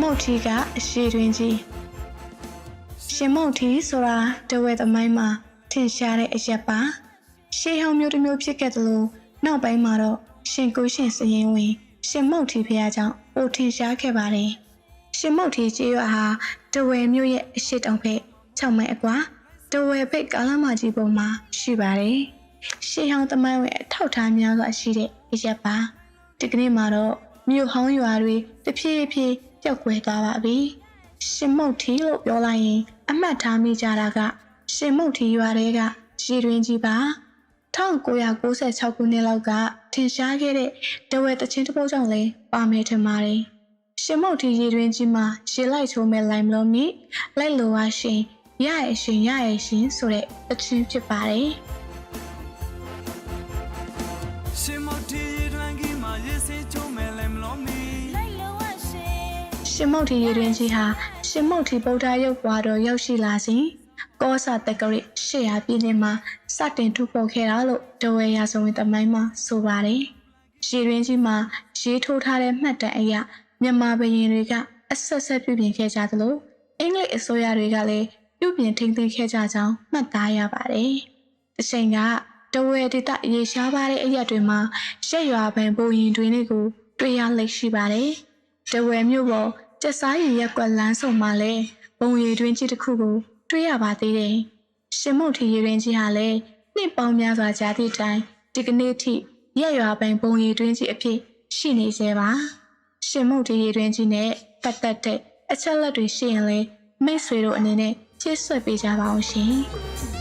မုတ်ထီကအရှိတွင်ကြီးရှင်မုတ်ထီဆိုတာတဝဲသမိုင်းမှာထင်ရှားတဲ့အရက်ပါရှေးဟောင်းမျိုးတစ်မျိုးဖြစ်ခဲ့သလိုနောက်ပိုင်းမှာတော့ရှင်ကိုရှင်စရင်ဝင်ရှင်မုတ်ထီဖះကြောင့်ပိုထင်ရှားခဲ့ပါတယ်ရှင်မုတ်ထီကျေးရွာဟာတဝဲမျိုးရဲ့အရှိတောင်ဖက်6မိုင်အကွာတဝဲဖက်ကားလမ်းမကြီးပေါ်မှာရှိပါတယ်ရှေးဟောင်းသမိုင်းဝင်အထောက်အထားများစွာရှိတဲ့အရက်ပါဒီကနေ့မှာတော့မြို့ဟောင်းရွာတွေတဖြည်းဖြည်း ပျောက်ကွယ်သွားပါပြီ။ရှင်မုတ်ထီလို့ပြောလိုက်ရင် အမှတ်ထားမိကြတာက ရှင်မုတ်ထီရွာတွေကရေတွင်ကြီးပါ1996ခုနှစ်လောက်ကထင်ရှားခဲ့တဲ့တဝဲတချင်းတစ်ပုတ်ကြောင့်လဲပါမယ်ထင်ပါတယ်။ရှင်မုတ်ထီရေတွင်ကြီးမှာရေလိုက်ချိုးမဲ့လိုင်မလို့မိလိုက်လိုပါရှင်ရရဲ့ရှင်ရရဲ့ရှင်ဆိုတဲ့တချင်းဖြစ်ပါတယ်။ရှင်မတီတွ ရှင်မုတ်ထီရေတွင်ကြီးဟာရှင်မုတ်ထီဗုဒ္ဓရုပ်ပွားတော်ရောက်ရှိလာစဉ်ကောစာတက္ကရာ800ပြည့်နှစ်မှာစတင်ထုတ်ပေါ်ခဲ့တာလို့တဝဲရာဇဝင်သမိုင်းမှာဆိုပါတယ်။ရေတွင်ကြီးမှာရေးထိုးထားတဲ့မှတ်တမ်းအရမြန်မာဘရင်တွေကအဆက်ဆက်ပြုပြင်ခဲ့ကြသလိုအင်္ဂလိပ်အစိုးရတွေကလည်းပြုပြင်ထိန်းသိမ်းခဲ့ကြကြောင်းမှတ်သားရပါတယ်။တစ်ချိန်ကတဝဲဒေသရေရှားပါတဲ့အရက်တွေမှာရက်ရွာပင်ဘိုးရင်တွင်တွေကိုတွေ့ရလိမ့်ရှိပါတယ်။တဝယ်မြို့ပေါ် ကျက်စားရီရက်ကွက်လမ်းဆုံမှာလဲဘုံရီတွင်ကြီးတစ်ခုကို တွေ့ရပါသေးတယ်။ရှင်မုတ်ထီရီတွင်ကြီးဟာလည်းနှစ်ပေါင်းများစွာကြာသည့်တိုင်ဒီကနေ့ထိရက်ရွာပိုင်ဘုံရီတွင်ကြီးအဖြစ်ရှိနေသေးပါ။ရှင်မုတ်ထီရီတွင်ကြီးနဲ့ပတ်သက်တဲ့အချက်လက်တွေရှိရင်လဲမိတ်ဆွေတို့အနေနဲ့ဖြည့်ဆွတ်ပေးကြပါအောင်ရှင်။